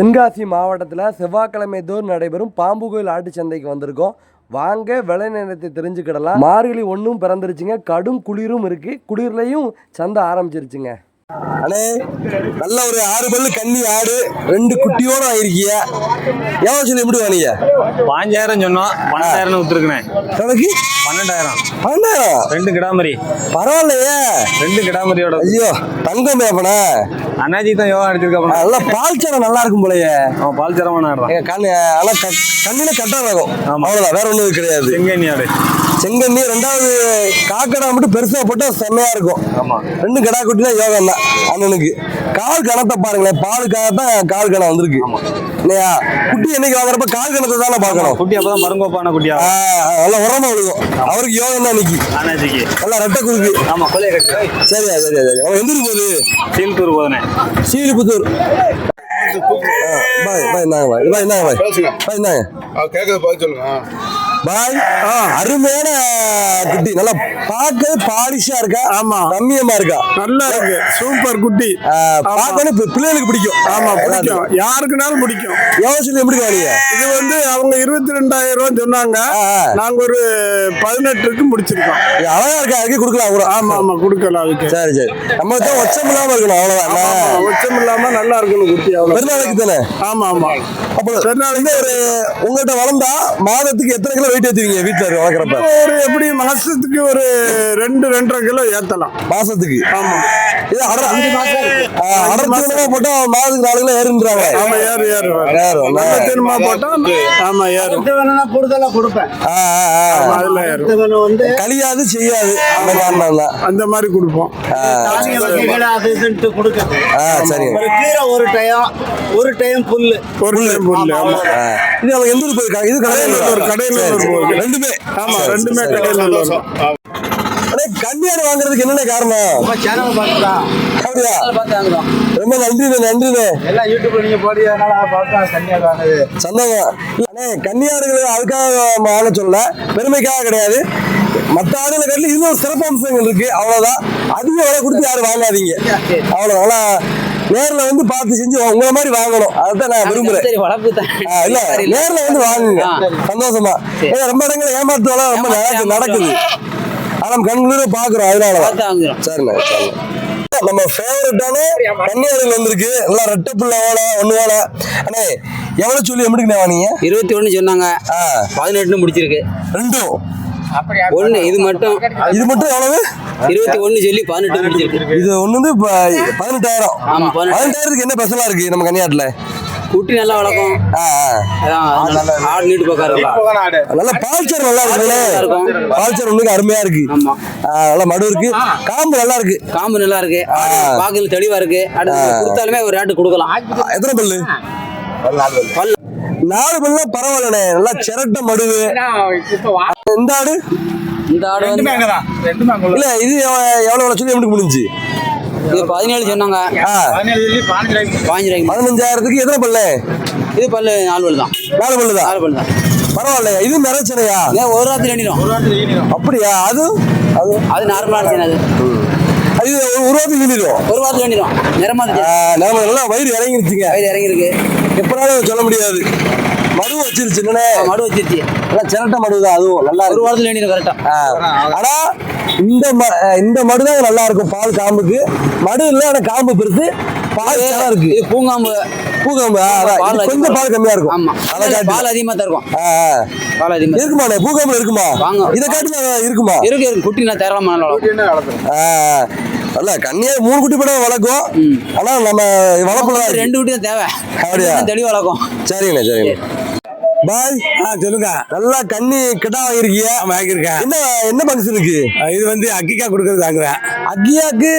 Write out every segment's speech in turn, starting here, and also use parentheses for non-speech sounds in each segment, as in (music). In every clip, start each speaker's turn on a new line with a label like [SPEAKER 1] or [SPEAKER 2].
[SPEAKER 1] தென்காசி மாவட்டத்தில் செவ்வாய்க்கிழமை தோறும் நடைபெறும் பாம்பு கோயில் ஆட்டு சந்தைக்கு வந்திருக்கோம். வாங்க விலை நேரத்தை தெரிஞ்சுக்கிடலாம். மார்கழி ஒன்றும் பிறந்துருச்சுங்க. கடும் குளிரும் இருக்குது குளிர்லையும் சந்தை ஆரம்பிச்சிருச்சுங்க. அண்ணே நல்ல ஒரு ஆறு பல்லு கன்னி ஆடு ரெண்டு குட்டியோட ஆயிருக்கிய எவ்வளோ சொல்லி எப்படி வாங்க
[SPEAKER 2] பாஞ்சாயிரம் சொன்னோம். பன்னெண்டாயிரம் வித்துருக்குண்ணே
[SPEAKER 1] கணக்கு?
[SPEAKER 2] பன்னெண்டாயிரம்.
[SPEAKER 1] அண்ணா
[SPEAKER 2] ரெண்டு கிடாமரி.
[SPEAKER 1] பரவாயில்லையே.
[SPEAKER 2] ரெண்டு கிடாமரியோட.
[SPEAKER 1] ஐயோ தங்கம் மேப்பனா
[SPEAKER 2] அண்ணாஜி தான் யோகா அடிச்சிருக்கா
[SPEAKER 1] நல்லா பால் சரம் நல்லா இருக்கும் போலயே.
[SPEAKER 2] அவன் பால் சரமான
[SPEAKER 1] எங்க கண்ணு ஆனா க- கண்ணுல கட்டா ரகம்
[SPEAKER 2] ஆமா.
[SPEAKER 1] அவ்வளவுதான் வேற ஒண்ணும் கிடையாது.
[SPEAKER 2] செங்கண்ணி ஆடு.
[SPEAKER 1] செங்கண்ணி ரெண்டாவது காக்கடா மட்டும் பெருசா போட்டா செம்மையா இருக்கும்.
[SPEAKER 2] ஆமா.
[SPEAKER 1] ரெண்டு கடா குட்டி தான் யோகம் தான் அண்ணனுக்கு. கால் கணத்தை பாருங்களேன் பாலுக்காக தான் கால் கணம் வந்திருக்கு. இல்லையா? குட்டி என்னைக்கு வாங்குறப்ப கால் கணத்தை தானே பார்க்கணும்.
[SPEAKER 2] குட்டி அப்பதான் மருங்கோப்பான குட்டியா
[SPEAKER 1] நல்லா உரமா விழுகும். அவருக்கு யோகம் தான் இன்னைக்கு. நல்லா ரெட்டை குறுக்கு.
[SPEAKER 2] ஆமா கொலையை கட்டி.
[SPEAKER 1] சரியா சரியா சரி அவன் எந்திரி போகுது
[SPEAKER 2] சீல்தூர் போதுனே
[SPEAKER 1] சீலிபுத்தூர். பாய் பாய் இந்தாங்க பாய். பாய் இந்தாங்க பாய். பாய்
[SPEAKER 3] ஆ கேட்கறது பதில் சொல்லுங்க.
[SPEAKER 1] பாய். அருமையான குட்டி. நல்லா பார்க்க பாலிஷா இருக்கா?
[SPEAKER 4] ஆமா.
[SPEAKER 1] ரம்மியமா இருக்கா?
[SPEAKER 4] நல்லா இருக்கு. சூப்பர் குட்டி.
[SPEAKER 1] பார்க்கணும் பிள்ளைகளுக்கு பிடிக்கும்.
[SPEAKER 4] ஆமா பிடிக்கும். யாருக்குனாலும் பிடிக்கும்.
[SPEAKER 1] சொல்லி எப்படி வாங்க
[SPEAKER 4] இது வந்து அவங்க இருபத்தி ரெண்டாயிரம் ரூபாய் சொன்னாங்க. நாங்க ஒரு பதினெட்டுக்கு முடிச்சிருக்கோம்.
[SPEAKER 1] அழகா இருக்கா? அதுக்கு கொடுக்கலாம் கூட
[SPEAKER 4] ஆமா ஆமா கொடுக்கலாம் அதுக்கு.
[SPEAKER 1] சரி சரி. நம்ம தான் ஒச்சம் இல்லாம இருக்கணும் அவ்வளவுதான்
[SPEAKER 4] உச்சம் இல்லாம நல்லா இருக்கணும் குட்டி அவ்வளவு.
[SPEAKER 1] பெருநாளைக்கு தானே?
[SPEAKER 4] ஆமா ஆமா.
[SPEAKER 1] அப்போ பெருநாளைக்கு ஒரு உங்கள்கிட்ட வளர்ந்தா மாதத்துக்கு எத்தனை கிலோ வெயிட் ஏத்துவீங்க வீட்டுல வளர்க்குறப்ப?
[SPEAKER 4] ஒரு எப்படி மாசத்துக்கு ஒரு ரெண்டு ரெண்டரை கிலோ ஏத்தலாம்.
[SPEAKER 1] மாசத்துக்கு?
[SPEAKER 4] ஆமா.
[SPEAKER 1] இது அடர் அடர்த்தி போட்டா மாதத்துக்கு நாலு கிலோ ஏறுன்றாங்க.
[SPEAKER 4] ஆமா ஏறு ஏறு.
[SPEAKER 1] ஏறும்
[SPEAKER 4] நல்ல ஆமா ஏறு.
[SPEAKER 5] வேணும்னா கொடுப்பேன்.
[SPEAKER 4] அதுல
[SPEAKER 5] வந்து
[SPEAKER 1] கழியாது செய்யாது. அந்த காரணம் தான்
[SPEAKER 4] அந்த மாதிரி கொடுப்போம்.
[SPEAKER 5] தானிய ஒரு கீரை ஒரு டைம் ஒரு டைம் புல்லு.
[SPEAKER 4] ஒரு டைம் புல்லு ஆமா.
[SPEAKER 1] இது அவங்க எந்த ஊர் போயிருக்காங்க இது கடையில்
[SPEAKER 4] ஒரு கடையில் ஒரு.
[SPEAKER 1] ரெண்டுமே.
[SPEAKER 4] ஆமா ரெண்டுமே கடையில்
[SPEAKER 1] கன்னியாடு வாங்குறதுக்கு என்னென்ன காரணம்?
[SPEAKER 5] சேனல்
[SPEAKER 1] அப்படியா?
[SPEAKER 5] பார்த்து வாங்குறோம்.
[SPEAKER 1] ரொம்ப நன்றிண்ணே நன்றிண்ணே.
[SPEAKER 5] எல்லாம் யூடியூப்ல நீங்க போடுறதுனால பார்த்தா கன்னியாக வாங்குது.
[SPEAKER 1] சந்தோஷம். அண்ணே கன்னியாடுகள் அதுக்காக வாங்க சொல்ல பெருமைக்காக கிடையாது. மற்ற ஆடுகளை கட்டில இன்னும் சிறப்பு அம்சங்கள் இருக்கு. அவ்வளவுதான். அதிக விலை கொடுத்து யாரும் வாங்காதீங்க. அவ்வளவுதான். ஆனா நேர்ல வந்து பார்த்து செஞ்சு உங்களை மாதிரி வாங்கணும். அதுதான் நான் விரும்புறேன். இல்ல நேர்ல வந்து வாங்குங்க. சந்தோஷமா. ஏன்னா ரொம்ப இடங்கள்ல ஏமாத்து வேலை ரொம்ப நடக்கு- நடக்குது. ஆனா கண்குளிர பாக்குறோம் அதனால சரிண்ணே சரிண்ணே. நம்ம ஃபேவரட்டான கன்னியாடுகள் வந்திருக்கு. எல்லாம் ரெட்டை புள்ள ஓலை ஒண்ணு ஓலை அண்ணே எவ்வளவு சொல்லி எப்படிங்கண்ணே வாங்க
[SPEAKER 6] இருபத்தி ஒண்ணு சொன்னாங்க.
[SPEAKER 1] ஆ.
[SPEAKER 6] பதினெட்டுன்னு முடிச்சிருக்கு.
[SPEAKER 1] ரெண்டும்.
[SPEAKER 6] ஒண்ணு இது மட்டும்
[SPEAKER 1] இது மட்டும் எவ்வளவு?
[SPEAKER 6] இருபத்தி ஒண்ணு சொல்லி பதினெட்டு
[SPEAKER 1] இது ஒண்ணு வந்து பதினெட்டாயிரம்.
[SPEAKER 6] ஆமா, பதினெட்டு.
[SPEAKER 1] பதினெட்டாயிரத்துக்கு என்ன ஸ்பெஷலா இருக்கு நம்ம கன்னியாட்டுல?
[SPEAKER 6] குட்டி நல்லா வளர்க்கும். ஆடு நீட்டு பக்கம்
[SPEAKER 1] நல்ல பால்ச்சர் நல்லா
[SPEAKER 6] இருக்கும்.
[SPEAKER 1] பால்ச்சர் ஒண்ணுக்கு அருமையா இருக்கு. நல்ல மடு இருக்கு. காம்பு நல்லா இருக்கு.
[SPEAKER 6] காம்பு நல்லா இருக்கு. பாக்கல தெளிவா இருக்கு. அடுத்து கொடுத்தாலுமே ஒரு ரேட்டு கொடுக்கலாம்.
[SPEAKER 1] எத்தனை பல்லு.
[SPEAKER 6] பல்லு.
[SPEAKER 1] நாலு பல்லு பரவாயில்லண்ணே. நல்லா சிரட்ட மடுவு. இந்த ஆடு?
[SPEAKER 6] இந்த ஆடு வந்து
[SPEAKER 1] இல்ல இது எவ்வ- எவ்வளவு சொல்லி எப்படி முடிஞ்சு
[SPEAKER 6] இது பதினேழு சொன்னாங்க. ரூபாய்க்கு
[SPEAKER 1] பதினஞ்சாயிரத்துக்கு எத்தனை பல்லு?
[SPEAKER 6] இது பல்லு நாலு பல்லு தான்.
[SPEAKER 1] நாலு பல்லு தான்?
[SPEAKER 6] நாலு பல்லு தான்.
[SPEAKER 1] பரவாயில்ல இது
[SPEAKER 6] ஏன் ஒரு ராத்திரி எண்ணிடும்.
[SPEAKER 1] அப்படியா? அது? அது?
[SPEAKER 6] அது நார்மலான சேனை அது.
[SPEAKER 1] அது ஒரு ஒரு வாரத்துக்கு வீணிடும்
[SPEAKER 6] ஒரு வாரத்தில் எண்ணிடும். நிறமா
[SPEAKER 1] நம்ம நல்லா வயிறு இறங்கிருச்சுங்க.
[SPEAKER 6] வயிறு இறங்கிருக்கு
[SPEAKER 1] எப்பனாலும் சொல்ல முடியாது. மடு வச்சிருச்சு என்னண்ணே?
[SPEAKER 6] மடு வச்சிருச்சு.
[SPEAKER 1] நல்லா சிரட்ட மடு தான் அதுவும் நல்லா
[SPEAKER 6] ஒரு
[SPEAKER 1] இருக்கு.
[SPEAKER 6] வாரத்தில் எண்ணிடும் கரெக்டா
[SPEAKER 1] ஆ. ஆனா இந்த ம- இந்த மடு தான் நல்லா இருக்கும் பால் காம்புக்கு. மடு இல்ல ஆனா காம்பு பெருசு. பால் நல்லா இருக்கு.
[SPEAKER 6] இது பூங்காம்பு.
[SPEAKER 1] பூகாம்பு கொஞ்சம் பால் கம்மியா இருக்கும்.
[SPEAKER 6] ஆமா. பால் அதிகமா தான் இருக்கும். பால் அதிகமா
[SPEAKER 1] இருக்குமாண்ணே? பூகாம்புல இருக்குமா?
[SPEAKER 6] வாங்க.
[SPEAKER 1] இதை காட்டி இருக்குமா?
[SPEAKER 6] இருக்கு இருக்கு. குட்டி நான் தேரலாமா
[SPEAKER 1] அல்ல கண்ணியா மூணு குட்டி படம் வளர்க்கும். ஆனா நம்ம வளர்ப்புல.
[SPEAKER 6] ரெண்டு குட்டி தான் தேவை.
[SPEAKER 1] அப்படியா?
[SPEAKER 6] தெளிவு வளர்க்கும்.
[SPEAKER 1] சரிங்கண்ணே சரிங்கண்ணே பாய்.
[SPEAKER 4] ஆ சொல்லுங்க.
[SPEAKER 1] நல்லா கண்ணி கிட்டா வாங்கிருக்கீங்க
[SPEAKER 4] வாங்கியிருக்கேன்.
[SPEAKER 1] என்ன என்ன ஃபங்க்ஷன் இருக்கு?
[SPEAKER 4] இது வந்து அக்கிக்கா கொடுக்கறது வாங்குறேன்
[SPEAKER 1] அக்கியாக்கு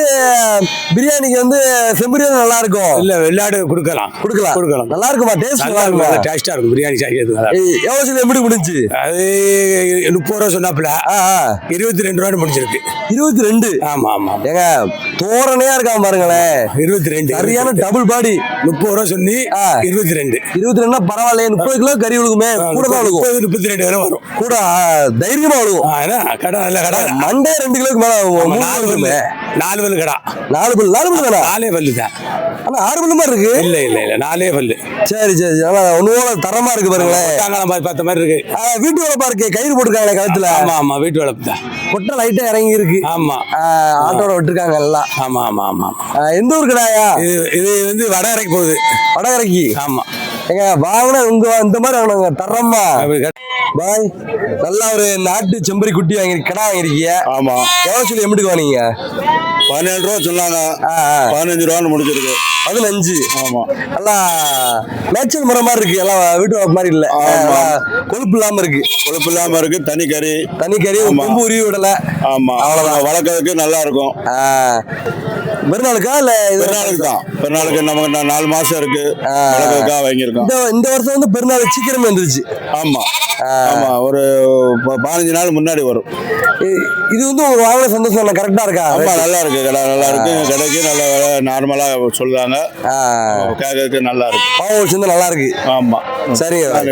[SPEAKER 1] பிரியாணிக்கு வந்து செம்பிரியாணி நல்லா இருக்கும்
[SPEAKER 4] இல்ல வெள்ளாடு கொடுக்கலாம்.
[SPEAKER 1] கொடுக்கலாம்.
[SPEAKER 4] கொடுக்கலாம்.
[SPEAKER 1] நல்லா இருக்குமா. டேஸ்ட் நல்லா இருக்குமா.
[SPEAKER 4] டேஸ்டா இருக்கும் பிரியாணி.
[SPEAKER 1] ஏய், எவ்வளவு சொல்லி எப்படி முடிஞ்சு
[SPEAKER 4] அது முப்பது ரூபா சொன்னாப்புல. இருபத்தி ரெண்டு ரூபாய் முடிஞ்சிருக்கு.
[SPEAKER 1] இருபத்தி ரெண்டு?
[SPEAKER 4] ஆமா ஆமா.
[SPEAKER 1] ஏங்க தோரணையா இருக்காம பாருங்களேன்.
[SPEAKER 4] இருபத்தி ரெண்டு
[SPEAKER 1] சரியான டபுள் பாடி
[SPEAKER 4] முப்பது ரூபா
[SPEAKER 1] ஆ.
[SPEAKER 4] இருபத்தி ரெண்டு.
[SPEAKER 1] இருபத்தி ரெண்டுனா பரவாயில்லையே. முப்பது கிலோ கறி விழுகுமே கூட தான் விழுகும்
[SPEAKER 4] முப்பது முப்பத்தி ரெண்டு வரை வரும்.
[SPEAKER 1] கூட தைரியமா விழுகும்
[SPEAKER 4] கடை நல்ல கடை.
[SPEAKER 1] மண்டே ரெண்டு கிலோக்கு மேல
[SPEAKER 4] நாலு. நாலு பல்லு கடை.
[SPEAKER 1] நாலு பல்லு நாலு பல்லு தானே?
[SPEAKER 4] நாலே பல்லு தான்.
[SPEAKER 1] ஆனா ஆறு பல்லு மாதிரி இருக்கு?
[SPEAKER 4] இல்ல இல்ல இல்ல நாலே பல்லு.
[SPEAKER 1] சரி சரி ஆனா தரமா இருக்கு பாருங்களேன்.
[SPEAKER 4] தாங்காலம் மாதிரி பார்த்த மாதிரி இருக்கு.
[SPEAKER 1] வீட்டு வளப்பா இருக்கு கயிறு போட்டுருக்காங்களே கழுத்துல?
[SPEAKER 4] ஆமா ஆமா வீட்டு வளர்ப்பு தான்.
[SPEAKER 1] கொட்டை லைட்டா இறங்கி இருக்கு.
[SPEAKER 4] ஆமா.
[SPEAKER 1] ஆட்டோட விட்டுருக்காங்க எல்லாம்.
[SPEAKER 4] ஆமா ஆமா ஆமா
[SPEAKER 1] எந்த ஊர் கடாயா?
[SPEAKER 4] இது இது வந்து வடகரைக்கு போகுது.
[SPEAKER 1] வடகரைக்கு?
[SPEAKER 4] ஆமா.
[SPEAKER 1] ஏங்க வாங்கினா உங்க இந்த மாதிரி வாங்கினாங்க தரமா? பாய் நல்லா ஒரு நாட்டு செம்பரி குட்டி வாங்கி கடா வாங்கிருக்கீங்க
[SPEAKER 3] ஆமா.
[SPEAKER 1] எவ்வளவு சொல்லி எம்பிட்டுக்கு வாங்கிங்க
[SPEAKER 3] பதினேழு ரூபா சொன்னாங்க. பதினஞ்சு ரூபான்னு முடிச்சிருக்கு.
[SPEAKER 1] பதினஞ்சு?
[SPEAKER 3] ஆமா.
[SPEAKER 1] நல்லா மேய்ச்சல் முறை மாதிரி இருக்கு. எல்லாம் வீட்டு மாதிரி இல்ல. கொழுப்பு இல்லாம இருக்கு.
[SPEAKER 3] கொழுப்பு இல்லாம இருக்கு தனி கறி.
[SPEAKER 1] தனி கறி உருவி விடல.
[SPEAKER 3] ஆமா.
[SPEAKER 1] அவ்வளவுதான்.
[SPEAKER 3] வளர்க்கறதுக்கு நல்லா இருக்கும்.
[SPEAKER 1] பெருநாளுக்கா இல்ல இது
[SPEAKER 3] பெருநாளுக்கு தான் பெருநாளுக்கு நமக்கு நாலு மாசம் இருக்கு. வாங்கியிருக்கோம்.
[SPEAKER 1] இந்த இந்த வருஷம் வந்து பெருநாள் சீக்கிரமே வந்துருச்சு.
[SPEAKER 3] ஆமா. ஆமா ஒரு ப- பதினஞ்சு நாள் முன்னாடி வரும்.
[SPEAKER 1] இது வந்து உங்களுக்கு வாங்கின சந்தோஷம் கரெக்டா இருக்கா?
[SPEAKER 3] ஆமா நல்லா இருக்கு. கடை நல்லா இருக்கு. கடைக்கு நல்ல நார்மலா சொல்றாங்க. கேட்கறதுக்கு நல்லா இருக்கு.
[SPEAKER 1] பாவம் வச்சிருந்தா நல்லா இருக்கு.
[SPEAKER 3] ஆமா.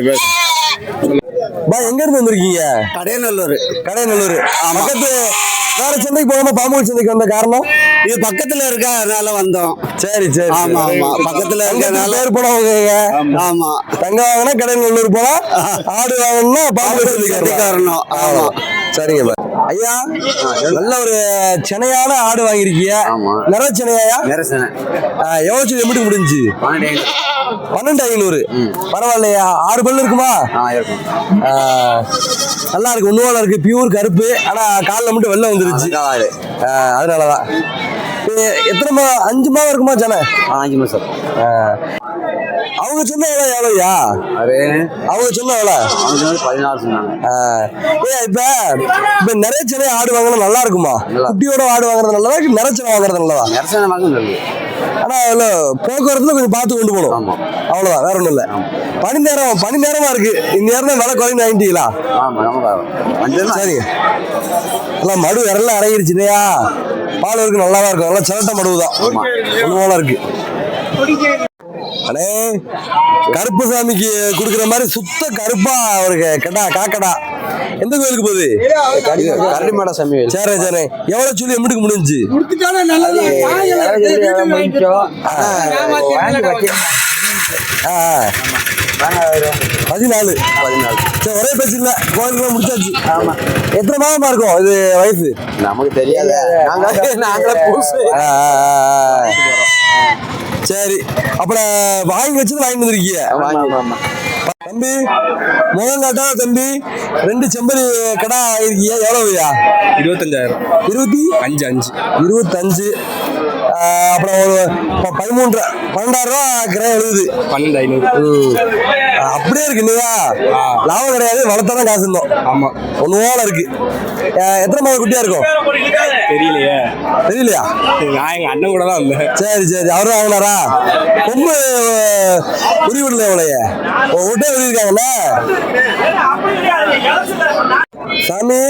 [SPEAKER 3] பேர்.
[SPEAKER 1] பாய் எங்க இருந்து வந்திருக்கீங்க?
[SPEAKER 5] கடையநல்லூர்.
[SPEAKER 1] கடையநல்லூர். பக்கத்து வேற சந்தைக்கு போகாம பாம்பு சந்தைக்கு வந்த காரணம்?
[SPEAKER 5] இது பக்கத்துல இருக்க அதனால வந்தோம்.
[SPEAKER 1] சரி சரி
[SPEAKER 5] ஆமா ஆமா. பக்கத்துல இருக்கனால
[SPEAKER 1] பேர் போனவங்க
[SPEAKER 5] ஆமா.
[SPEAKER 1] தங்க வாங்கினா கடையநல்லூர் போனா ஆடு வாங்கினா பாம்பு சந்தைக்கு
[SPEAKER 5] சந்தைக்காரணும். ஆமா.
[SPEAKER 1] சரிங்க ஐயா நல்ல ஒரு சென்னையான ஆடு வாங்கியிருக்கீங்க.
[SPEAKER 5] ஆமா.
[SPEAKER 1] நிற சென்னையா எவ்வளவு சொல்லி எப்படி முடிஞ்சு பன்னெண்டு ஐநூறு. பரவாயில்லையா? ஆறு பல்லு இருக்குமா? நல்லா இருக்கு. உண்மையில இருக்கு. பியூர் கருப்பு. ஆனா காலில் மட்டும் வெள்ளம் வந்துருச்சு. அதனாலதான். எத்தனை மா அஞ்சு மாதம் இருக்குமா ஜன?
[SPEAKER 5] அஞ்சு மாசம்
[SPEAKER 1] அவங்க சொன்ன எவ்வளோ எவ்வளோயா அவங்க சொன்ன எவ்வளோ
[SPEAKER 5] பதினாலு சொன்னாங்க.
[SPEAKER 1] இப்ப இப்ப நிறைய சிலை ஆடு வாங்கினா நல்லா இருக்குமா? குட்டியோட ஆடு வாங்குறது நல்லதா நிறைய சிலை வாங்குறது நல்லதா?
[SPEAKER 5] நிரசன வாங்க நல்லது.
[SPEAKER 1] ஆனா அதுல போக்குவரத்துல கொஞ்சம் பார்த்து கொண்டு போகணும்.
[SPEAKER 5] ஆமா.
[SPEAKER 1] அவ்வளவுதான் வேற ஒண்ணும் இல்ல. பனி நேரம் பனி நேரமா இருக்கு. இந்நேரம் தான் விலை குறைந்து வாங்கிட்டீங்களா சரி. எல்லாம் மடு விரலாம் அடங்கிருச்சு இல்லையா? பால் இருக்கு நல்லா தான் இருக்கும் நல்லா சிரட்ட மடுவு தான் இருக்கு. அண்ணே கருப்பு சாமிக்கு கொடுக்குற மாதிரி சுத்த கருப்பா ஒரு கடா காக்கடா. எந்த கோயிலுக்கு போகுது?
[SPEAKER 5] கரடிமாட சாமி
[SPEAKER 1] சரி சரி. எவ்வளவு சொல்லி எம்பிட்டுக்கு முடிஞ்சு. பதினாலு. பதினாலு. சரி ஒரே பேச்சு இல்ல கோயிலுக்குலாம் முடிச்சாச்சு. ஆமா. எத்தனை மாதமா இருக்கும் இது வயசு
[SPEAKER 5] நமக்கு தெரியாது. நாங்களே (laughs) புதுசு.
[SPEAKER 1] ஆ, ஆ, ஆ. சரி. அப்புறம் வாங்கி வச்சது வாங்கி வந்திருக்கீங்க தம்பி முதல் நாட்டா தம்பி ரெண்டு செம்பரி கடா வாங்கியிருக்கீங்க எவ்வளவுயா
[SPEAKER 2] இருபத்தஞ்சாயிரம்.
[SPEAKER 1] இருபத்தி?
[SPEAKER 2] அஞ்சு அஞ்சு.
[SPEAKER 1] இருபத்தஞ்சு. அப்புறம் ஒரு பதிமூன்று பன்னெண்டாயிரம் ரூபா கிரே எழுதுது
[SPEAKER 2] பன்னெண்டு ஐநூறு.
[SPEAKER 1] அப்படியே இருக்கு இல்லையா? லாபம் கிடையாது வளர்த்தாதான் காசு இருந்தோம்.
[SPEAKER 2] ஆமா.
[SPEAKER 1] ஓலை இருக்கு. எத்தனை மாதம் குட்டியா இருக்கும்?
[SPEAKER 2] தெரியலையே.
[SPEAKER 1] தெரியலையா?
[SPEAKER 2] நான் எங்க அண்ணன் கூட தான் வந்தேன்.
[SPEAKER 1] சரி சரி. அவரும் வாங்கினாரா? கொம்பு உரி விடல எவ்வளைய ஒட்டே உரியிருக்காங்கல்ல சாமி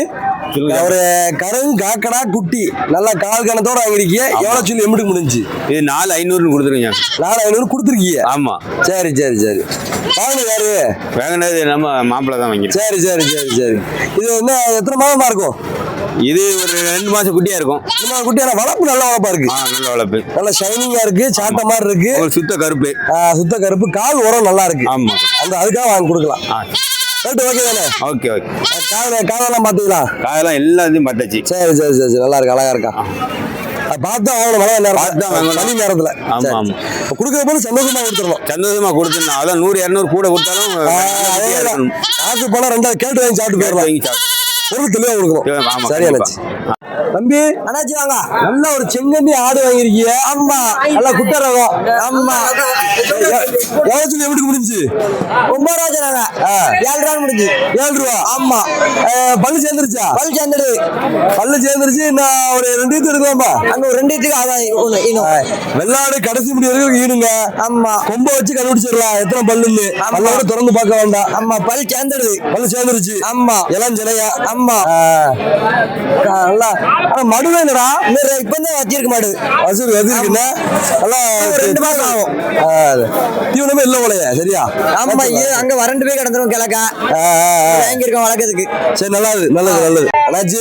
[SPEAKER 1] ஒரு கரும் காக்கடா குட்டி. நல்லா கால் கணத்தோட வாங்கிருக்கீங்க எவ்வளவு சொல்லி எம்பிட்டு முடிஞ்சு
[SPEAKER 3] இது நாலு ஐநூறுன்னு கொடுத்துருங்க
[SPEAKER 1] நாலு ஐநூறு கொடுத்துருக்கீங்க
[SPEAKER 3] ஆமா.
[SPEAKER 1] சரி சரி சரி. வாங்க யாரு?
[SPEAKER 3] வாங்கினது நம்ம மாப்பிள்ளை தான் வாங்கிருக்கோம்
[SPEAKER 1] சரி சரி சரி சரி. இது என்ன எத்தனை மாதமா இருக்கும்?
[SPEAKER 3] இது ஒரு ரெண்டு மாசம் குட்டியா இருக்கும்.
[SPEAKER 1] இந்த குட்டியான வளர்ப்பு நல்ல வளர்ப்பா இருக்கு.
[SPEAKER 3] நல்ல வளர்ப்பு.
[SPEAKER 1] நல்ல ஷைனிங்கா இருக்கு சாட்ட மாதிரி இருக்கு.
[SPEAKER 3] ஒரு சுத்த கருப்பு.
[SPEAKER 1] சுத்த கருப்பு. கால் உரம் நல்லா இருக்கு.
[SPEAKER 3] ஆமா.
[SPEAKER 1] அந்த அதுக்காக வாங்கி கொடுக்கலாம்.
[SPEAKER 3] ஆ
[SPEAKER 1] ரேட்டு ஓகே தானே?
[SPEAKER 3] ஓகே ஓகே
[SPEAKER 1] கால காலெல்லாம் பார்த்துக்கலாம்
[SPEAKER 3] காயெல்லாம் எல்லாத்தையும் பட்டாச்சு
[SPEAKER 1] சரி சரி சரி சரி. நல்லா இருக்கு அழகா இருக்கா? பார்த்து வாங்கணும் மழை நேரம். பனி நேரத்துல.
[SPEAKER 3] ஆமா,
[SPEAKER 1] சரி.
[SPEAKER 3] ஆமா.
[SPEAKER 1] இப்ப கொடுக்குற போது சந்தோஷமா கொடுத்துடணும்.
[SPEAKER 3] சந்தோஷமா கொடுத்துருந்தோம் அதான் நூறு இரநூறு கூட கொடுத்தாலும்.
[SPEAKER 1] காசு பணம் ரெண்டாவது கேட்டு வாங்கி சாப்பிட்டு போயிடலாம்.
[SPEAKER 3] வாங்கி சாப்பிடு.
[SPEAKER 1] பொருள் தெளிவா கொடுக்கணும்
[SPEAKER 3] ஆமா,
[SPEAKER 1] சரி அண்ணாச்சி தம்பி அண்ணாச்சி வாங்க. நல்ல ஒரு செங்கண்ணி ஆடு வாங்கிருக்கீங்க ஆமா நல்ல குட்ட ரகம் ஆமா எவ்வளவு சொல்லி எப்படி முடிஞ்சு ஒன்பது ரூபா சொன்னாங்க. ஏழு ரூபா முடிஞ்சு. ஏழு ரூபா. ஆமா. பல்லு சேர்ந்துருச்சா? பல்லு சேர்ந்துடு பல்லு சேர்ந்துருச்சு. நான் ஒரு ரெண்டு ஈத்து எடுக்கலாமா அங்க ஒரு ரெண்டு ஈத்துக்கு அதான் வெள்ளாடு கடைசி முடி வரைக்கும் ஈனுங்க ஆமா. கொம்ப வச்சு கண்டுபிடிச்சிடலாம். எத்தனை பல்லுன்னு. பல்லோட திறந்து பார்க்க வேண்டாம். ஆமா பல் சேர்ந்துடுது. பல்லு சேர்ந்துருச்சு. ஆமா. இளம் சிலையா? ஆமா ஆமா. நல்லா. ஆனா மடுவே இல்லடா. இப்ப தான் வச்சிருக்க மாடு. வசூல் வச்சிருக்குன்னா நல்லா ரெண்டு மாசம் ஆகும். தீவனமே இல்ல போலயே சரியா?
[SPEAKER 5] ஆமா இது அங்க வறண்டு போய் கிடந்துரும் கிழக்கா. வாங்கி இருக்கோம் வளர்க்கறதுக்கு.
[SPEAKER 1] சரி நல்லது நல்லது நல்லது. அண்ணாச்சி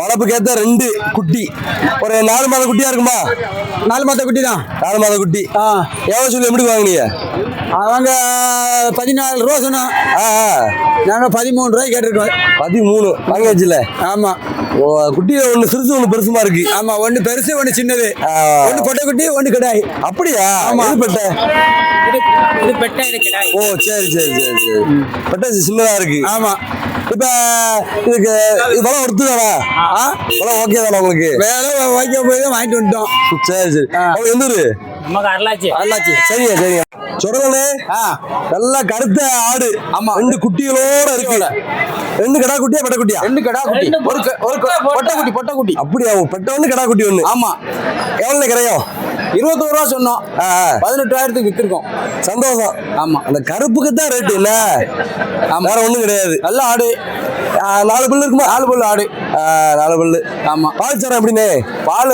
[SPEAKER 1] வளர்ப்புக்கு ஏத்த ரெண்டு குட்டி. ஒரு நாலு மாத குட்டியா இருக்குமா?
[SPEAKER 5] நாலு மாத்த குட்டி தான்.
[SPEAKER 1] நாலு மாத குட்டி. எவ்வளவு சொல்லி எப்படி வாங்குனீங்க?
[SPEAKER 5] அவங்க பதினாலு ரூபா
[SPEAKER 1] ஆ.
[SPEAKER 5] நாங்க பதிமூணு ரூபாய் கேட்டிருக்கோம்.
[SPEAKER 1] பதிமூணு வாங்கியாச்சுல?
[SPEAKER 5] ஆமா.
[SPEAKER 1] ஓ குட்டி ஒண்ணு சிறுசு ஒண்ணு பெருசுமா இருக்கு.
[SPEAKER 5] ஆமா ஒண்ணு பெருசு ஒண்ணு சின்னது. ஒண்ணு பொட்டை குட்டி ஒண்ணு கிடாய்.
[SPEAKER 1] அப்படியா? எது பெட்டை?
[SPEAKER 2] இது பெட்டை இருக்கிறா
[SPEAKER 1] ஓ சரி சரி சரி சரி. பெட்டை சின்னதா இருக்கு.
[SPEAKER 5] ஆமா.
[SPEAKER 1] இப்ப இதுக்கு இது வளம் ஒருத்துதானா? வளம் ஓகே தானே உங்களுக்கு?
[SPEAKER 5] வேலை வைக்க போய் தான் வாங்கிட்டு வந்துட்டோம்.
[SPEAKER 1] சரி சரி. அவங்க எந்த ஊரு?
[SPEAKER 2] நமக்கு அருளாச்சு.
[SPEAKER 1] சரிங்க சரிங்க சொல்றே நல்லா கருத்த ஆடு. ஆமா. ரெண்டு குட்டிகளோட இருக்கு. ரெண்டு கடா குட்டியா பெட்ட குட்டியா
[SPEAKER 5] ரெண்டு கடா குட்டி ஒரு ஒரு பொட்டை குட்டி பொட்டை குட்டி
[SPEAKER 1] அப்படியா பெட்ட ஒண்ணு கடா குட்டி ஒண்ணு.
[SPEAKER 5] ஆமா.
[SPEAKER 1] எவ்வளவு கிடையும்
[SPEAKER 5] இருபத்தோரு ரூபா சொன்னோம். பதினெட்டாயிரத்துக்கு வித்திருக்கோம்.
[SPEAKER 1] சந்தோஷம்.
[SPEAKER 5] ஆமா.
[SPEAKER 1] அந்த கருப்புக்கு தான் ரேட்டு என்ன? வேற ஒண்ணும் கிடையாது.
[SPEAKER 5] நல்ல ஆடு.
[SPEAKER 1] நாலு பல்லு இருக்குமா?
[SPEAKER 5] நாலு பல்லு ஆடு.
[SPEAKER 1] நாலு பல்லு.
[SPEAKER 5] ஆமா.
[SPEAKER 1] பால் சாரம் எப்படின்னு
[SPEAKER 5] பால்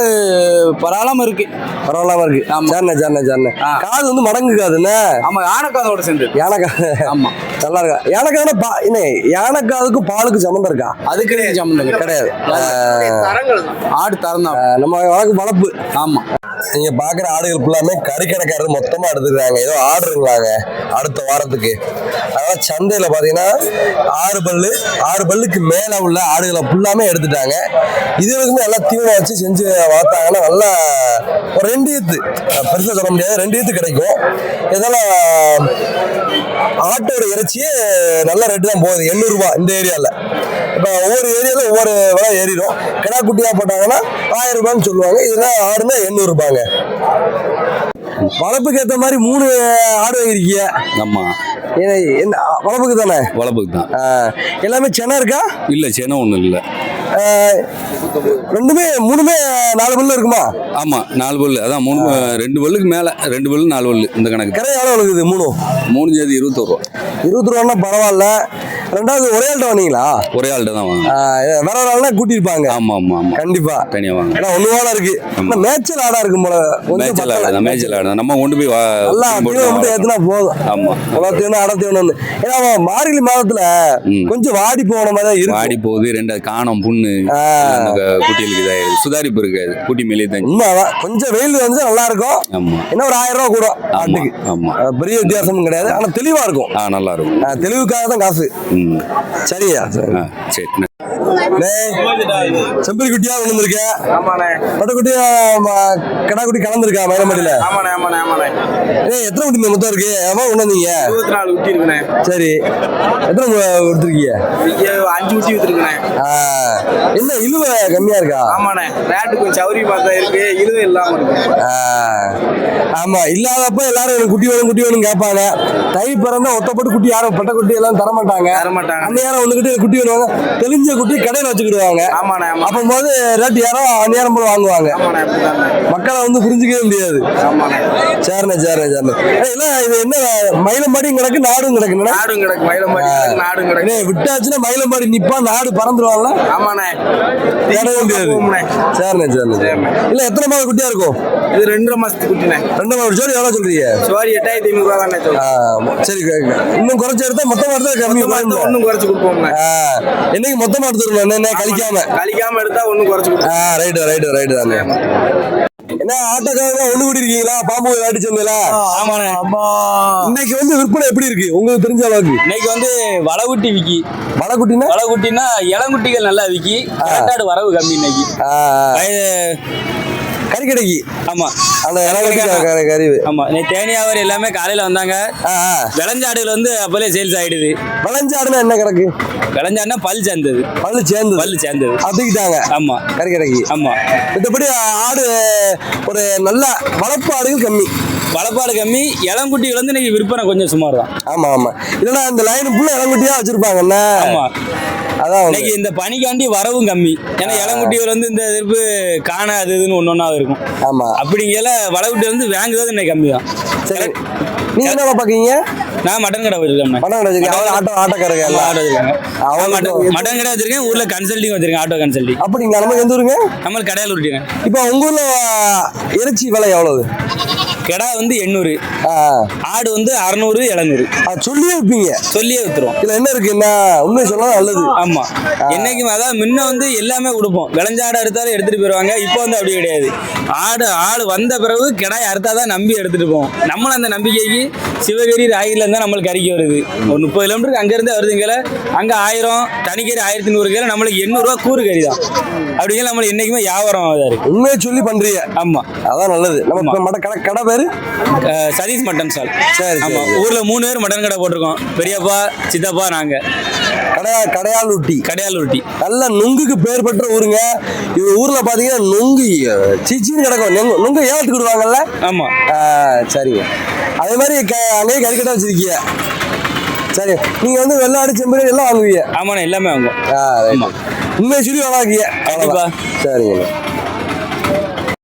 [SPEAKER 5] பரவாயில்லாம இருக்கு.
[SPEAKER 1] பரவாயில்லாம இருக்கு.
[SPEAKER 5] ஆமா.
[SPEAKER 1] சரிண்ணே சரிண்ணே சரிண்ணே.
[SPEAKER 5] ஆ.
[SPEAKER 1] காது வந்து மடங்குக்காது என்ன
[SPEAKER 5] ஆமா யானைக்காதோட சேர்ந்து.
[SPEAKER 1] யானைக்கா
[SPEAKER 5] ஆமா.
[SPEAKER 1] நல்லா இருக்கா? யானைக்கான பா என்ன யானைக்காதுக்கும் பாலுக்கும் சம்மந்தம் இருக்கா?
[SPEAKER 5] அது கிடையாது சம்பந்தம்
[SPEAKER 1] கிடையாது.
[SPEAKER 5] ஆடு தரம்
[SPEAKER 1] நம்ம வழக்கு வளர்ப்பு.
[SPEAKER 5] ஆமா.
[SPEAKER 1] நீங்க பாக்குற ஆடுகள் ஃபுல்லாமே கறிக்கடைக்காரர் மொத்தமா எடுத்துக்கிறாங்க. ஏதோ ஆர்டருங்களாங்க அடுத்த வாரத்துக்கு. அதனால சந்தையில பாத்தீங்கன்னா ஆறு பல்லு ஆறு பல்லுக்கு மேல உள்ள ஆடுகளை ஃபுல்லாமே எடுத்துட்டாங்க. இது வரைக்கும் நல்லா தீவிரம் வச்சு செஞ்சு வளர்த்தாங்கன்னா நல்லா ஒரு ரெண்டு ஈத்து அஹ் பெருசா சொல்ல முடியாது ரெண்டு ஈத்து கிடைக்கும். இதெல்லாம் ஆட்டோட இறைச்சியே நல்ல ரேட்டு தான் போகுது எண்ணூறுபா இந்த ஏரியாவில் இப்போ ஒவ்வொரு ஏரியாவில் ஒவ்வொரு விலை ஏறிடும். கிடா குட்டியாக போட்டாங்கன்னா ஆயிரம் ரூபான்னு சொல்லுவாங்க இதெல்லாம் ஆறுனா எண்ணூறுபாங்க வளர்ப்புக்கு ஏற்ற மாதிரி மூணு ஆடு வாங்கியிருக்கீங்க
[SPEAKER 7] ஆமா.
[SPEAKER 1] வளர்ப்புக்கு தானே?
[SPEAKER 7] வளர்ப்புக்கு தான்.
[SPEAKER 1] எல்லாமே சென்னை இருக்கா?
[SPEAKER 7] இல்ல சேனம் ஒண்ணும் இல்ல.
[SPEAKER 1] ரெண்டுமே மூணுமே நாலு பல்லு இருக்குமா?
[SPEAKER 7] ஆமா நாலு பல்லு. அதான் மூணு ரெண்டு பல்லுக்கு மேல ரெண்டு பல்லு நாலு பல்லு இந்த கணக்கு.
[SPEAKER 1] கரை எவ்வளோ இருக்குது? மூணும்
[SPEAKER 7] மூணு சேர்த்து இருபத்தோரு ரூபா.
[SPEAKER 1] இருபது ரூபான்னா பரவாயில்ல. ரெண்டாவது ஒரே ஆள்கிட்ட வந்தீங்களா
[SPEAKER 7] ஒரே ஆள்கிட்ட தான் வாங்க
[SPEAKER 1] வேற ஒரு ஆள்னா கூட்டியிருப்பாங்க.
[SPEAKER 7] ஆமா ஆமா ஆமா.
[SPEAKER 1] கண்டிப்பா.
[SPEAKER 7] தனியா வாங்க
[SPEAKER 1] ஏன்னா ஒண்ணு போல இருக்கு. மேய்ச்சல் ஆடா இருக்கும் போல.
[SPEAKER 7] மேய்ச்சல். ஆடு மேய்ச்சல் ஆடு நம்ம கொண்டு போய்
[SPEAKER 1] நல்லா தீவனம் மட்டும் ஏத்துனா போதும்.
[SPEAKER 7] ஆமா.
[SPEAKER 1] அவ்வளோ தீவனம் அடை தீவனம்னு ஏன்னா மார்கழி மாதத்துல. கொஞ்சம் வாடி போன மாதிரி தான் இருக்கும்.
[SPEAKER 7] வாடி போகுது ரெண்டு காணம் புண்ணு. குட்டிகளுக்கு இதாயிருது சுதாரிப்பு இருக்காது. குட்டி மேலே தான்
[SPEAKER 1] உண்மைதான் கொஞ்சம் வெயில் வந்து நல்லா இருக்கும்.
[SPEAKER 7] ஆமா.
[SPEAKER 1] என்ன ஒரு ஆயிரம் ரூபா கூட ஆட்டுக்கு.
[SPEAKER 7] ஆமா.
[SPEAKER 1] பெரிய வித்தியாசமும் கிடையாது. ஆனா தெளிவா இருக்கும்.
[SPEAKER 7] ஆ நல்லா இருக்கும்.
[SPEAKER 1] தெளிவுக்காக தான் காசு. சரியா? சரி. செம்பரி குட்டியா ஒண்ணு இருக்க
[SPEAKER 5] ஆமாண்ணே.
[SPEAKER 1] பட்டுக்குட்டியா கடா குட்டி கலந்துருக்கா
[SPEAKER 5] ஆமாண்ணே ஆமாண்ணே ஆமாண்ணே.
[SPEAKER 1] ஏய் எத்தனை குட்டி மொத்தம் இருக்கு? கொண்டு வந்தீங்க?
[SPEAKER 5] இருபத்தி நாலு குட்டி இருக்குண்ணே.
[SPEAKER 1] சரி. எத்தனை
[SPEAKER 5] இங்க அஞ்சு குட்டி
[SPEAKER 1] ஆ, என்ன இழுவை கம்மியா இருக்கா?
[SPEAKER 5] ஆமாண்ணே. ரேட்டு கொஞ்சம் சௌரி பார்த்தா இருக்கு. இழுவை இல்லாம
[SPEAKER 1] ஆமா இல்லாதப்ப எல்லாரும் எனக்கு குட்டி வேணும் குட்டி வேணும் கேட்பாங்க. தை பிறந்தா ஒத்தப்பட்டு குட்டி யாரும் பட்ட குட்டி எல்லாம் தர மாட்டாங்க
[SPEAKER 5] தர மாட்டாங்க.
[SPEAKER 1] அந்த யாரும் ஒண்ணுகிட்ட குட்டி வேணுவாங்க. தெளிஞ்ச குட்டி கடையில வச்சுக்கிடுவாங்க. அப்போ போது ரேட் யாரோ நேரம் போல வாங்குவாங்க. மக்களை வந்து புரிஞ்சுக்கவே முடியாது. சரிண்ணே சரிண்ணே சரிண்ணே. இல்ல இது என்ன மயிலம்பாடியும் கிடக்கு நாடும் கிடக்குண்ணே
[SPEAKER 5] நாடும் கிடக்கு மயிலம்பாடி கிடக்கு நாடும் கிடக்கு.
[SPEAKER 1] விட்டாச்சுன்னா மயிலம்பாடி நிப்பா நாடு பறந்துருவாங்களா?
[SPEAKER 5] ஆமாண்ணே.
[SPEAKER 1] தேடவே முடியாது. சரிண்ணே சரிண்ணே. இல்ல எத்தனை மாதம் குட்டியா இருக்கும்?
[SPEAKER 5] இது ரெண்டரை மாசத்துக்கு குட்டிண்ணே.
[SPEAKER 1] ரெண்டு மாதம் ஜோடி எவ்வளோ சொல்றீங்க?
[SPEAKER 5] சோரி எட்டாயிரத்தி ஐநூறு ரூபா தானே
[SPEAKER 1] ஆ, சரி இன்னும் குறைச்சு எடுத்தா மொத்தமா எடுத்தா கம்மி
[SPEAKER 5] ஒன்றும் குறைச்சு கொடுப்போம்ண்ணே.
[SPEAKER 1] ஆ, என்னைக்கு மொத்தமா எடுத்துருணும் என்ன கழிக்காம.
[SPEAKER 5] கழிக்காம எடுத்தா ஒன்றும் குறைச்சு
[SPEAKER 1] ஆ ரைட்டு ரைட்டு ரைட்டு தானே என்ன ஆட்டோக்காரங்க ஒண்ணு கூடி இருக்கீங்களா? பாம்பு விளையாட்டு சந்தையில
[SPEAKER 2] ஆமாண்ணே.
[SPEAKER 1] இன்னைக்கு வந்து விற்பனை எப்படி இருக்கு? உங்களுக்கு தெரிஞ்ச அளவுக்கு.
[SPEAKER 2] இன்னைக்கு வந்து வளகுட்டி விக்கி.
[SPEAKER 1] வளக்குட்டினா
[SPEAKER 2] வளகுட்டின்னா இளங்குட்டிகள் நல்லா விக்கி. கரெக்டாடு வரவு கம்மி இன்னைக்கு.
[SPEAKER 1] ஆ,
[SPEAKER 2] வயது-
[SPEAKER 1] கறி கடைக்கு
[SPEAKER 2] ஆமா.
[SPEAKER 1] அந்த கறி
[SPEAKER 2] ஆமா. தேனியாவர் எல்லாமே காலையில வந்தாங்க. விளைஞ்சாடுகள் வந்து அப்பலே சேல்ஸ் ஆயிடுது.
[SPEAKER 1] விளைஞ்சாடுனா என்ன கிடக்கு
[SPEAKER 2] விளைஞ்சாடுனா பல் சேர்ந்தது.
[SPEAKER 1] பல்லு சேர்ந்து
[SPEAKER 2] பல் சேர்ந்தது.
[SPEAKER 1] அதுக்கிட்டாங்க
[SPEAKER 2] ஆமா.
[SPEAKER 1] கறி கடைக்கு
[SPEAKER 2] ஆமா.
[SPEAKER 1] மத்தபடி ஆடு ஒரு நல்ல வளர்ப்பு ஆடுகள் கம்மி.
[SPEAKER 2] வளப்பாடு கம்மி. இளங்குட்டிகள் வந்து இன்னைக்கு விற்பனை கொஞ்சம் சுமார் தான்
[SPEAKER 1] ஆமா ஆமா. இல்லைன்னா இந்த லைன் ஃபுல்லா இளங்குட்டியா வச்சிருப்பாங்க என்ன?
[SPEAKER 2] ஆமா.
[SPEAKER 1] அதான்.
[SPEAKER 2] இன்னைக்கு இந்த பனிக்காண்டி வரவும் கம்மி. ஏன்னா இளங்குட்டிகள் வந்து இந்த திருப்பு காண அது இதுன்னு ஒன்று ஒன்றா இருக்கும்.
[SPEAKER 1] ஆமா.
[SPEAKER 2] அப்படிங்கல வளகுட்டி வந்து வாங்குறது இன்னைக்கு கம்மி தான்.
[SPEAKER 1] சரி. நீங்க என்ன பாக்கீங்க
[SPEAKER 2] நான் மட்டன் கடை வச்சிருக்கேன்
[SPEAKER 1] பணம் கிடைச்சிருக்கீங்க அவர் ஆட்டோ ஆட்டோக்காரங்க எல்லாம்
[SPEAKER 2] ஆட்டோ வச்சிருக்காங்க. மட்டன் மட்டன் கடை வச்சிருக்கேன். ஊர்ல கன்சல்டிங் வச்சிருக்கேன் ஆட்டோ கன்சல்டிங்
[SPEAKER 1] அப்படிங்களா? நமக்கு எந்த ஊருங்க?
[SPEAKER 2] நம்மளுக்கு கடையில் விட்டுருக்கேன்
[SPEAKER 1] இப்போ உங்க ஊர்ல இறைச்சி விலை எவ்வளவு?
[SPEAKER 2] கிடா வந்து எண்ணூறு. ஆடு வந்து அறநூறு எழுநூறு.
[SPEAKER 1] சொல்லியே வைப்பீங்க.
[SPEAKER 2] சொல்லியே வித்துருவோம்.
[SPEAKER 1] இதுல என்ன இருக்கு? என்ன? உண்மை சொன்னா நல்லது
[SPEAKER 2] ஆமா. என்னைக்கும் அதான் முன்ன வந்து எல்லாமே கொடுப்போம். விளைஞ்ச ஆடு அறுத்தாலும் எடுத்துட்டு போயிருவாங்க இப்போ வந்து அப்படி கிடையாது. ஆடு ஆடு வந்த பிறகு கிடாய் அறுத்தாதான் நம்பி எடுத்துட்டு போவோம். நம்மளும் அந்த நம்பிக்கைக்கு சிவகிரி ராகில இருந்தா நம்மளுக்கு அறிக்கை வருது. ஒரு முப்பது கிலோமீட்டருக்கு அங்க இருந்து வருதுங்கள அங்க ஆயிரம் தனிக்கறி ஆயிரத்தி நூறு கிலோ நம்மளுக்கு எண்ணூறு ரூபா கூறு கறி தான். அப்படிங்கிற நம்மளுக்கு என்னைக்குமே வியாபாரம் ஆகுதா. இருக்கு
[SPEAKER 1] உண்மையை சொல்லி பண்றீங்க.
[SPEAKER 2] ஆமா.
[SPEAKER 1] அதான் நல்லது. நம்ம கடை பேரு
[SPEAKER 2] சதீஷ் மட்டன் சால்
[SPEAKER 1] சரி,
[SPEAKER 2] ஆமா
[SPEAKER 1] சரி.
[SPEAKER 2] ஊர்ல மூணு பேர் மட்டன் கடை போட்டிருக்கோம். பெரியப்பா சித்தப்பா நாங்க.
[SPEAKER 1] கடையா கடையால் ஊட்டி
[SPEAKER 2] கடையால் ரொட்டி
[SPEAKER 1] நல்ல நுங்குக்கு பேர் பெற்ற ஊருங்க. இது ஊர்ல பாத்தீங்கன்னா நுங்கு சீச்சின்னு கிடக்கும். நுங்கு நுங்கு ஏலத்துக்கு விடுவாங்கல்ல
[SPEAKER 2] ஆமா.
[SPEAKER 1] ஆ, சரிங்க. அதே மாதிரி க அங்கேயே கறிக்கட்டை வச்சிருக்கீங்க. சரி நீங்க வந்து வெள்ளாடு செம்பரி எல்லாம் வாங்குவீங்க.
[SPEAKER 2] ஆமாண்ணா எல்லாமே வாங்குவோம்.
[SPEAKER 1] உண்மையை சொல்லி வாங்கிய
[SPEAKER 2] கண்டிப்பா.
[SPEAKER 1] சரிங்க